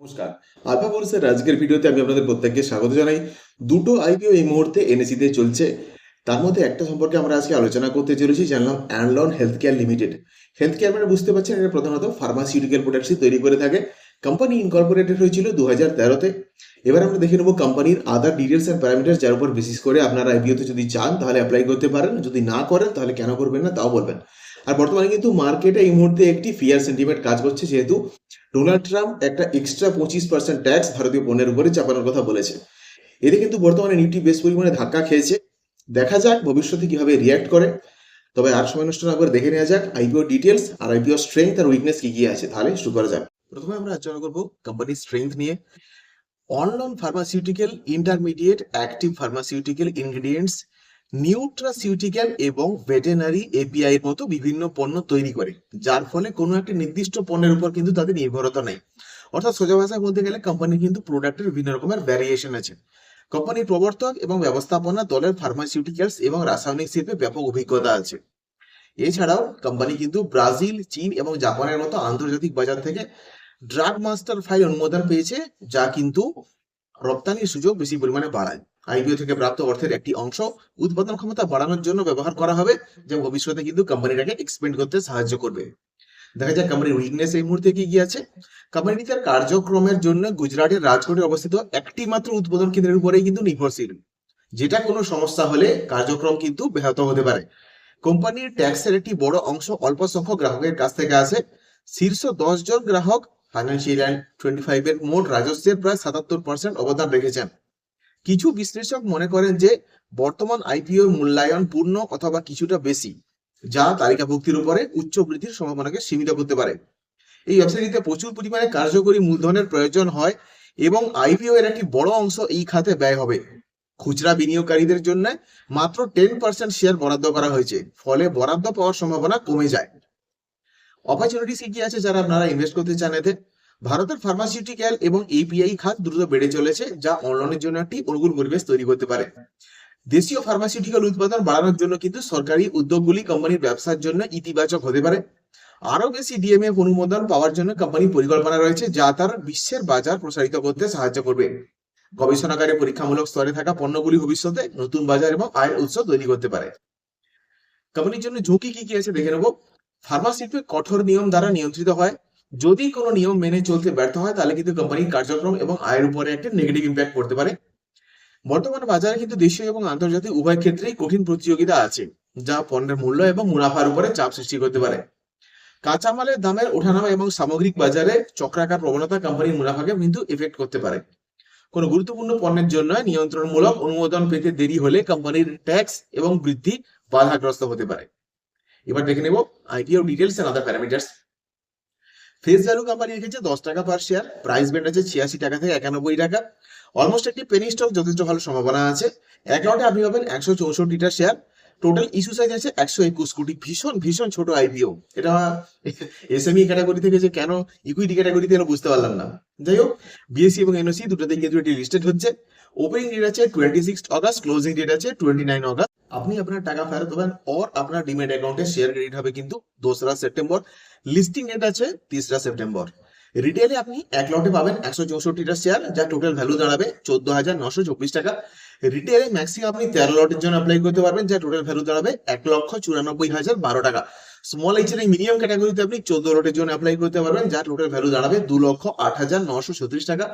নমস্কার। আলফা ফোর্সের আজকের ভিডিওতে আমি আপনাদের প্রত্যেককে স্বাগত জানাই। দুটো আইপিও এই মুহূর্তে এনএসিতে চলছে। তার মধ্যে একটা সম্পর্কে আমরা আজকে আলোচনা করতে চলেছি জানলাম Anlon health care limited. Health care মানে বুঝতে পারছেন, এটা প্রধানত ফার্মাসিউটিক্যাল প্রোডাক্টসই তৈরি করে থাকে। কোম্পানি ইনকর্পোরেটেড হয়েছিল দু হাজার তেরোতে। এবার আমরা দেখে নেব কোম্পানির আদার ডিটেলস অ্যান্ড প্যারামিটার যার উপর বেসিস করে আপনারা আইপিওতে যদি চান, তাহলে অ্যাপ্লাই করতে পারেন। যদি না করেন, তাহলে কেন করবেন না, তাও বলবেন। আর বর্তমানে কিন্তু মার্কেটে এই মুহূর্তে একটি ফিয়ার সেন্টিমেন্ট কাজ করছে, যেহেতু ডোনাল্ড ট্রাম্প একটা এক্সট্রা পঁচিশ পার্সেন্ট ট্যাক্স ভারতীয় পণ্যের উপরে চাপানোর কথা বলেছে। এতে কিন্তু বর্তমানে নিফটি বেশ পরিমাণে ধাক্কা খেয়েছে। দেখা যাক ভবিষ্যতে কীভাবে রিয়াক্ট করে। তবে আর সময় নষ্ট না করে দেখে নেওয়া যাক আইপিও ডিটেলস আর আইপিও স্ট্রেংথ আর উইকনেস কি কি আছে। তাহলে শুরু করা যাক। প্রথমে আমরা আলোচনা করব কোম্পানির স্ট্রেংথ নিয়ে। Anlon pharmaceutical intermediate active pharmaceutical ingredients nutraceutical এবং ভেটেনারি এপিআই এর মতো বিভিন্ন পণ্য তৈরি করে, যার ফলে কোনো একটি নির্দিষ্ট পণ্যের উপর কিন্তু তাদের নির্ভরতা নেই। অর্থাৎ সোজা ভাষায় বলতে গেলে কোম্পানির কিন্তু প্রোডাক্টের বিভিন্ন রকমের ভ্যারিয়েশন আছে। কোম্পানির প্রবর্তক এবং ব্যবস্থাপনা, দলের ফার্মাসিউটিক্যালস এবং রাসায়নিক শিল্পে ব্যাপক অভিজ্ঞতা আছে। এছাড়াও কোম্পানি কিন্তু ব্রাজিল, চীন এবং জাপানের মতো আন্তর্জাতিক বাজার থেকে ড্রাগ মাস্টার ফাইল অনুমোদন পেয়েছে, যা কিন্তু রপ্তানির সুযোগ বেশি পরিমাণে বাড়ায়। আইপিও থেকে প্রাপ্ত অর্থের একটি অংশ উৎপাদন ক্ষমতা বাড়ানোর জন্য ব্যবহার করা হবে, যা ভবিষ্যতে কিন্তু কোম্পানিটাকে এক্সপেন্ড করতে সাহায্য করবে। দেখা যায় কোম্পানির উইকনেস এই মুহূর্তে কি কি আছে। কোম্পানি তার কার্যক্রমের জন্য গুজরাটের রাজকোটে অবস্থিত একটি মাত্র উৎপাদন কেন্দ্রের উপরেই কিন্তু নির্ভরশীল। যেটা কোনো সমস্যা হলে কার্যক্রম কিন্তু ব্যাহত হতে পারে। কোম্পানির ট্যাক্সের একটি বড় অংশ অল্প সংখ্যক গ্রাহকের কাছ থেকে আসে। শীর্ষ দশ জন গ্রাহক ফাইন্যান্সিয়াল টোয়েন্টি ফাইভ এর মোট রাজস্বের প্রায় সাতাত্তর পার্সেন্ট অবদান রেখেছেন। কিছু বিশ্লেষক মনে করেন যে বর্তমান আইপিও মূল্যায়ন পূর্ণ অথবা কিছুটা বেশি, যা তালিকাভুক্তির উপরে উচ্চ বৃদ্ধির সম্ভাবনাকে সীমিত করতে পারে। এই ব্যবসায়ীতে প্রচুর পরিমাণে কার্যকরী মূলধনের প্রয়োজন হয় এবং আইপিও এর একটি বড় অংশ এই খাতে ব্যয় হবে। খুচরা বিনিয়োগকারীদের জন্য মাত্র টেন পার্সেন্ট শেয়ার বরাদ্দ করা হয়েছে, ফলে বরাদ্দ পাওয়ার সম্ভাবনা কমে যায়। অপরচুনিটিস কি কি আছে যারা আপনারা ইনভেস্ট করতে চান এতে? ভারতের ফার্মাসিউটিক্যাল এবং এপিআই খাত দ্রুত বেড়ে চলেছে, যা অনলাইনের জন্য একটি অনুকূল পরিবেশ তৈরি করতে পারে। দেশীয় ফার্মাসিউটিক্যাল উৎপাদন বাড়ানোর জন্য কিন্তু সরকারি উদ্যোগগুলি কোম্পানির ব্যবসার জন্য ইতিবাচক হতে পারে। আরও বেশি ডিএমএ অনুমোদন পাওয়ার জন্য কোম্পানির পরিকল্পনা রয়েছে, যা তার বিশ্বের বাজার প্রসারিত করতে সাহায্য করবে। গবেষণাগারে পরীক্ষামূলক স্তরে থাকা পণ্যগুলি ভবিষ্যতে নতুন বাজার এবং আয়ের উৎস তৈরি করতে পারে। কোম্পানির জন্য ঝুঁকি কি কি আছে দেখে নেব। ফার্মাসিউটিক কঠোর নিয়ম দ্বারা নিয়ন্ত্রিত হয় যদি কোনো নিয়ম মেনে চলতে ব্যর্থ হয়, তাহলে কিন্তু কোম্পানির কার্যক্রম এবং আয়ের উপরে একটা নেগেটিভ ইম্প্যাক্ট পড়তে পারে। বর্তমান বাজারে কিন্তু দেশীয় এবং আন্তর্জাতিক উভয় ক্ষেত্রেই কঠিন প্রতিযোগিতা আছে, যা পণ্যের মূল্য এবং মুনাফার উপরে চাপ সৃষ্টি করতে পারে। কাঁচামালের দামের ওঠানামা এবং সামগ্রিক বাজারে চক্রাকার প্রবণতা কোম্পানির মুনাফাকে কিন্তু এফেক্ট করতে পারে। কোনো গুরুত্বপূর্ণ পণ্যের জন্য নিয়ন্ত্রণমূলক অনুমোদন পেতে দেরি হলে কোম্পানির ট্যাক্স এবং বৃদ্ধি বাধাগ্রস্ত হতে পারে। এবার দেখে নেব IPO details and other parameters face value company রেখেছে দশ টাকা পার শেয়ার প্রাইস ব্যান্ড আছে ছিয়াশি টাকা থেকে একানব্বই টাকা। অলমোস্ট একটি পেনি স্টক যথেষ্ট ভালো সম্ভাবনা আছে। লটে আপনি পাবেন একশো চৌষট্টিটা শেয়ার টোটাল ইস্যু সাইজ আছে একশো একুশ কোটি। ভীষণ ভীষণ ছোট আইপিও এটা এসএমই ক্যাটাগরি থেকে যে কেন ইকুইটি ক্যাটাগরি থেকে বুঝতে পারলাম না। যাই হোক বিএসসি এবং এনওসি দুটোতেই কিন্তু এটি লিস্টেড হচ্ছে। ওপেনিং ডেট আছে twenty six August closing date আছে টোয়েন্টি নাইন অগস্ট আপনি আপনার টাকা ফেরত দেবেন ওর আপনার ডিমেট অ্যাকাউন্টে শেয়ার ক্রেডিট হবে কিন্তু দোসরা সেপ্টেম্বর। লিস্টিং ডেট আছে তিসরা সেপ্টেম্বর। রিটেলে আপনি এক লটে পাবেন একশো চৌষট্টিটা শেয়ার যা টোটাল ভ্যালু দাঁড়াবে চোদ্দ হাজার নশো চব্বিশ টাকা। রিটেলে ম্যাক্সিমাম আপনি তেরো লটের জন্য অ্যাপ্লাই করতে পারবেন, যা টোটাল ভ্যালু দাঁড়াবে এক লক্ষ চুরানব্বই হাজার বারো টাকা। স্মল এইচের এই মিনিমাম ক্যাটাগরিতে আপনি চোদ্দ লটের জন্য অ্যাপ্লাই করতে পারবেন, যা টোটাল ভ্যালু দাঁড়াবে দু লক্ষ আট হাজার নশো ছত্রিশ টাকা।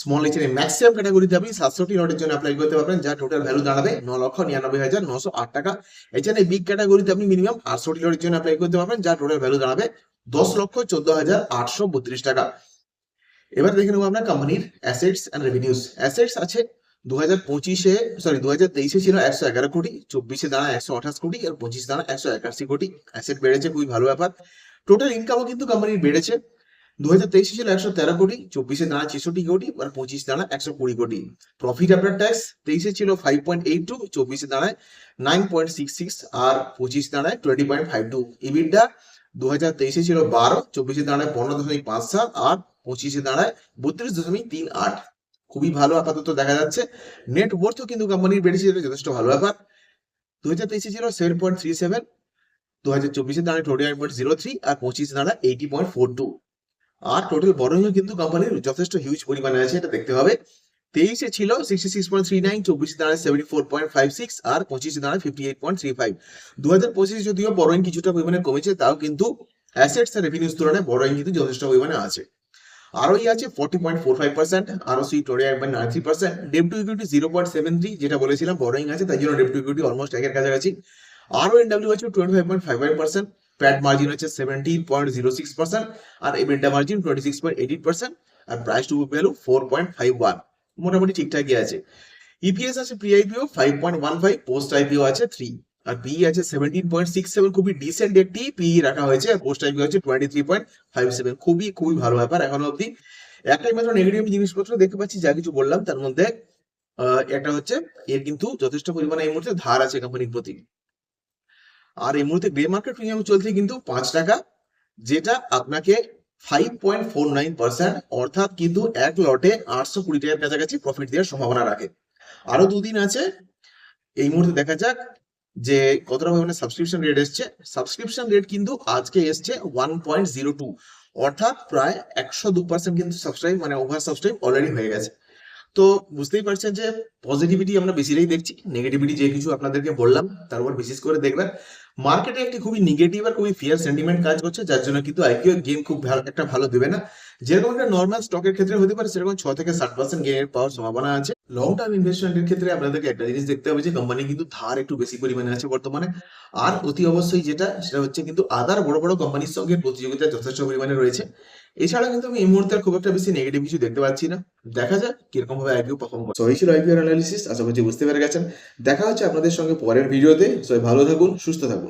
স্মল এইচের এই ম্যাক্সিমাম ক্যাটাগরিতে আপনি সাতষট্টি লটের জন্য অ্যাপ্লাই করতে পারবেন, যা টোটাল ভ্যালু দাঁড়াবে ন লক্ষ নিরানব্বই হাজার নশো আট টাকা। এছাড়া বিগ ক্যাটাগরিতে আপনি মিনিমাম আটষট্টি লটের জন্য অ্যাপ্লাই করতে পারবেন, যা টোটাল ভ্যালু দাঁড়াবে দশ লক্ষ চোদ্দ হাজার আটশো বত্রিশ টাকা। এবার দেখে নেব আমরা কোম্পানির অ্যাসেটস অ্যান্ড রেভিনিউস অ্যাসেটস আছে দু পঁচিশে সরি দু তেইশে ছিল একশো এগারো কোটি, চব্বিশে দাঁড়ায় একশো আঠাশ কোটি, আর পঁচিশে দাঁড়ায় একশো একাশি কোটি। অ্যাসেট বেড়েছে, খুবই ভালো ব্যাপার। টোটাল ইনকামও কিন্তু কোম্পানির বেড়েছে। দু হাজার তেইশে ছিল একশো তেরো কোটি, চব্বিশে দাঁড়ায় ছেষট্টি কোটি, আর পঁচিশ দাঁড়ায় একশো কুড়ি কোটি। প্রফিট আফটার ট্যাক্স তেইশে ছিল ফাইভ পয়েন্ট এইট টু চব্বিশে দাঁড়ায় নাইন পয়েন্ট সিক্স সিক্স আর পঁচিশ দাঁড়ায় twenty point five two EBITDA দু হাজার তেইশে ছিল বারো, চব্বিশে দাঁড়ায় পনেরো দশমিক পাঁচ সাত, আর পঁচিশে দাঁড়ায় বত্রিশ দশমিক তিন আট। খুবই ভালো, আপাতত দেখা যাচ্ছে। নেট ওয়ার্থও কিন্তু কোম্পানির বেড়েছে যেটা যথেষ্ট ভালো ব্যাপার। দু হাজার তেইশে ছিল সেভেন পয়েন্ট থ্রি সেভেন দু হাজার চব্বিশে দাঁড়ায় twenty nine point zero three আর পঁচিশে দাঁড়ায় এইটি পয়েন্ট ফোর টু আর টোটাল বরোইংও কিন্তু কোম্পানির যথেষ্ট হিউজ পরিমাণে আছে, এটা দেখতে হবে। তেইশে ছিল sixty six point three nine চব্বিশে দাঁড়ায় seventy four point five six আর পঁচিশে দাঁড়ায় fifty eight point three five দু হাজার পঁচিশে যদিও বরোইং কিছুটা পরিমাণে কমেছে, তাও কিন্তু অ্যাসেটস আর রেভিনিউস তুলনায় বরোইং কিন্তু যথেষ্ট পরিমাণে আছে। আরওই আছে forty point four five percent ROCE twenty এক point nine three percent debt to equity zero point seven three যেটা বলেছিলাম বরোইং আছে, তাই জন্য ডেপ টু ইকুইটি অলমোস্ট একের কাছাকাছি। আরও এনডাব্লিউ আছে twenty five point five five percent PAT margin হচ্ছে seventeen point zero six percent R EBITDA margin twenty six point eight percent R price to value four point five one মোটামুটি ঠিকঠাকই আছে। EPS আছে pre IPO five point one five post IPO আছে three আর P আছে seventeen point six seven খুবই decent একটি P রাখা হয়েছে, আর পোস্ট আইপিও আছে twenty three point five seven খুবই খুবই ভালো ব্যাপার এখনও অব্দি একটাই মাত্র নেগেটিভ জিনিসপত্র দেখতে পাচ্ছি, যা কিছু বললাম, তার মধ্যে একটা হচ্ছে, এর কিন্তু যথেষ্ট পরিমাণে এই মুহূর্তে ধার আছে কোম্পানির প্রতি। আর এই মুহূর্তে গ্রে মার্কেট প্রিমিয়াম চলছে কিন্তু পাঁচ টাকা, যেটা আপনাকে five point four nine percent অর্থাৎ কিন্তু এক লটে আটশো কুড়ি টাকার কাছাকাছি প্রফিট দেওয়ার সম্ভাবনা রাখে। আরও দুদিন আছে, এই মুহূর্তে দেখা যাক যে কতটা পরিমাণে সাবস্ক্রিপশন রেট এসছে? সাবস্ক্রিপশন রেট কিন্তু আজকে এসছে ওয়ান পয়েন্ট জিরো টু অর্থাৎ প্রায় একশো দু পার্সেন্ট কিন্তু সাবস্ক্রাইব মানে ওভার সাবস্ক্রাইব অলরেডি হয়ে গেছে। তো বুঝতেই পারছেন যে পজিটিভিটি আমরা বেশিরাই দেখছি। নেগেটিভিটি যে কিছু আপনাদেরকে বললাম তারপর বিশেষ করে দেখবেন। মার্কেটে একটি খুবই নেগেটিভ আর খুবই ফিয়ার সেন্টিমেন্ট কাজ করছে, যার জন্য কিন্তু আইপিও গেম খুব ভালো, একটা ভালো দেবে না। যেরকম একটা নর্মাল স্টকের ক্ষেত্রে হতে পারে, সেরকম ছ থেকে ষাট পার্সেন্ট গেনের পাওয়ার সম্ভাবনা আছে। লং টার্ম ইনভেস্টমেন্টের ক্ষেত্রে আপনাদেরকে একটা জিনিস দেখতে হবে যে কোম্পানি কিন্তু ধার একটু বেশি পরিমাণে আছে বর্তমানে। আর অতি অবশ্যই যেটা, সেটা হচ্ছে কিন্তু আদার বড় বড় কোম্পানির সঙ্গে প্রতিযোগিতা যথেষ্ট পরিমাণে রয়েছে। এছাড়া কিন্তু আমি এই মুহূর্তে খুব একটা বেশি নেগেটিভ কিছু দেখতে পাচ্ছি না। দেখা যাক কীরকম ভাবে আইপিও পারফর্ম করে সবাই ছিল আইপিও অ্যানালিসিস আশা করছি বুঝতে পেরে গেছেন। দেখা হচ্ছে আপনাদের সঙ্গে পরের ভিডিওতে সবাই ভালো থাকুন, সুস্থ থাকুন।